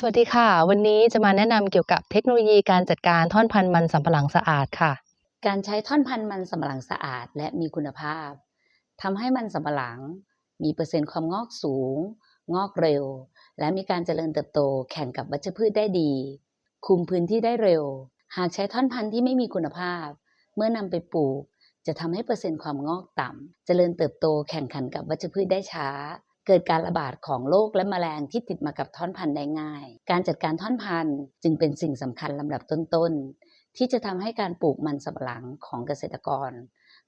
สวัสดีค่ะ วันนี้จะมาแนะนำเกี่ยวกับเทคโนโลยีการจัดการท่อนพันธุ์มันสำปะหลังสะอาดค่ะ การใช้ท่อนพันธุ์มันสำปะหลังสะอาดและมีคุณภาพทำให้มันสำปะหลัง มีเปอร์เซ็นต์ความงอกสูง งอกเร็ว และมีการเจริญเติบโตแข่งกับวัชพืชได้ดี คุมพื้นที่ได้เร็ว หากใช้ท่อนพันธุ์ที่ไม่มีคุณภาพ เมื่อนำไปปลูก จะทำให้เปอร์เซ็นต์ความงอกต่ำเจริญเติบโตแข่งขันกับวัชพืชได้ช้า เกิดการระบาดของโรคและแมลงที่ติดมากับท่อนพันธุ์ได้ง่าย การจัดการท่อนพันธุ์จึงเป็นสิ่งสำคัญลำดับต้นๆ ที่จะทำให้การปลูกมันสำปะหลังของเกษตรกร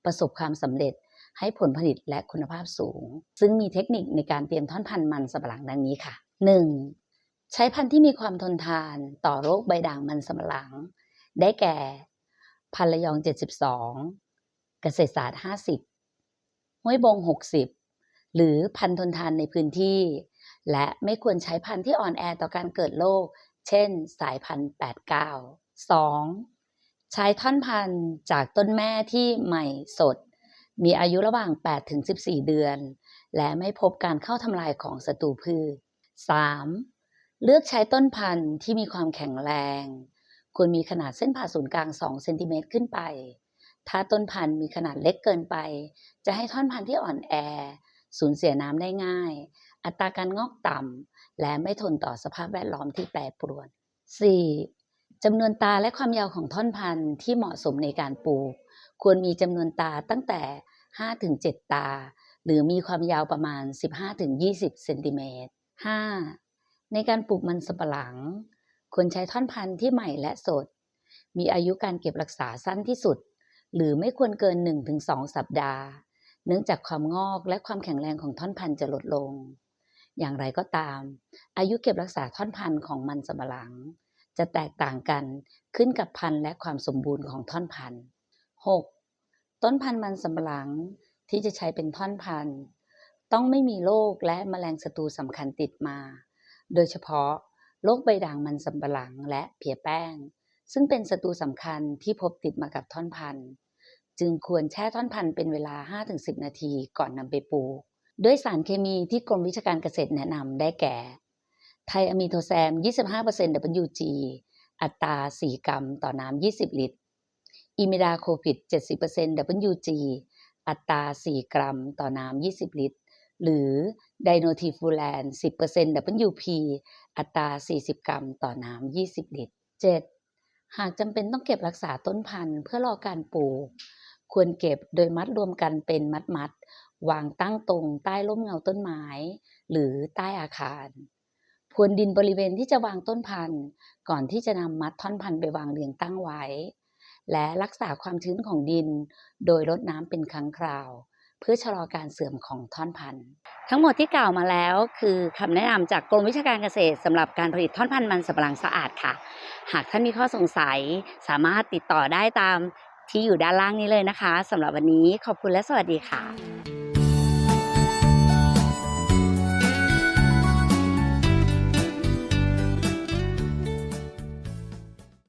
ประสบความสำเร็จให้ผลผลิตและคุณภาพสูง ซึ่งมีเทคนิคในการเตรียมท่อนพันธุ์มันสำปะหลังดังนี้ค่ะ 1. ใช้พันธุ์ที่มีความทนทานต่อโรคใบด่างมันสำปะหลัง ได้แก่ พันธุ์ระยอง 72 เกษตรศาสตร์ 50 ห้วยบง 60 หรือพันธุ์ทนทานในพื้นที่ และไม่ควรใช้พันธุ์ที่อ่อนแอต่อการเกิดโรคเช่น สายพันธุ์ 89 2. ใช้ท่อนพันธุ์จากต้นแม่ที่ใหม่สด มีอายุระหว่าง 8-14 เดือน และไม่พบการเข้าทำลายของศัตรูพืช 3. เลือกใช้ต้นพันธุ์ที่มีความแข็งแรง ควรมีขนาดเส้นผ่าศูนย์กลาง 2 เซนติเมตรขึ้นไป ถ้าต้นพันธุ์มีขนาดเล็กเกินไป จะให้ท่อนพันธุ์ที่อ่อนแอ สูญเสียน้ำได้ง่าย อัตราการงอกต่ำและไม่ทนต่อสภาพแวดล้อมที่แปรปรวน 4. จำนวนตาและความยาวของท่อนพันธุ์ที่เหมาะสมในการปลูก ควรมีจำนวนตาตั้งแต่ 5-7 ตา หรือมีความยาวประมาณ 15-20 เซนติเมตร 5. ในการปลูกมันสำปะหลัง ควรใช้ท่อนพันธุ์ที่ใหม่และสด มีอายุการเก็บรักษาสั้นที่สุด หรือไม่ควรเกิน 1-2 สัปดาห์ เนื่องจากความงอกและความแข็งแรงของท่อนพันธุ์จะลดลง อย่างไรก็ตาม อายุเก็บรักษาท่อนพันธุ์ของมันสำปะหลัง จะแตกต่างกันขึ้นกับพันธุ์และความสมบูรณ์ของท่อนพันธุ์ 6. ต้นพันธุ์มันสำปะหลังที่จะใช้เป็นท่อนพันธุ์ ต้องไม่มีโรคและแมลงศัตรูสำคัญติดมา โดยเฉพาะโรคใบด่างมันสำปะหลังและเพียแป้ง ซึ่งเป็นศัตรูสำคัญที่พบติดมากับท่อนพันธุ์ จึงควรแช่ท่อนพันธุ์เป็นเวลา 5-10 นาทีก่อนนำไปปลูก ด้วยสารเคมีที่กรมวิชาการเกษตรแนะนำได้แก่ ไทอะมีโทแซม 25% WG อัตรา 4 กรัมต่อน้ำ 20 ลิตร อิมิดาโคพิด 70% WG อัตรา 4 กรัมต่อน้ำ 20 ลิตร หรือไดโนทีฟูแลน 10% WP อัตรา 40 กรัมต่อน้ำ 20 ลิตร 7. หากจำเป็นต้องเก็บรักษาต้นพันธุ์เพื่อรอการปลูก ควรเก็บโดยมัดรวมกันเป็นมัดๆวางตั้งตรงใต้ร่มเงาต้นไม้ หรือใต้อาคารพรวนดินบริเวณที่จะวางต้นพันธุ์ก่อนที่จะนำมัดท่อนพันธุ์ไปวางเรียงตั้งไว้ และรักษาความชื้นของดิน โดยรดน้ำเป็นครั้งคราว เพื่อชะลอการเสื่อมของท่อนพันธุ์ ทั้งหมดที่กล่าวมาแล้วคือคำแนะนำจากกรมวิชาการเกษตรสำหรับการผลิตท่อนพันธุ์มันสำปะหลังสะอาดค่ะ หากท่านมีข้อสงสัยสามารถติดต่อได้ตาม ที่อยู่ด้านล่างนี้เลยนะคะสำหรับวันนี้ขอบคุณและสวัสดีค่ะ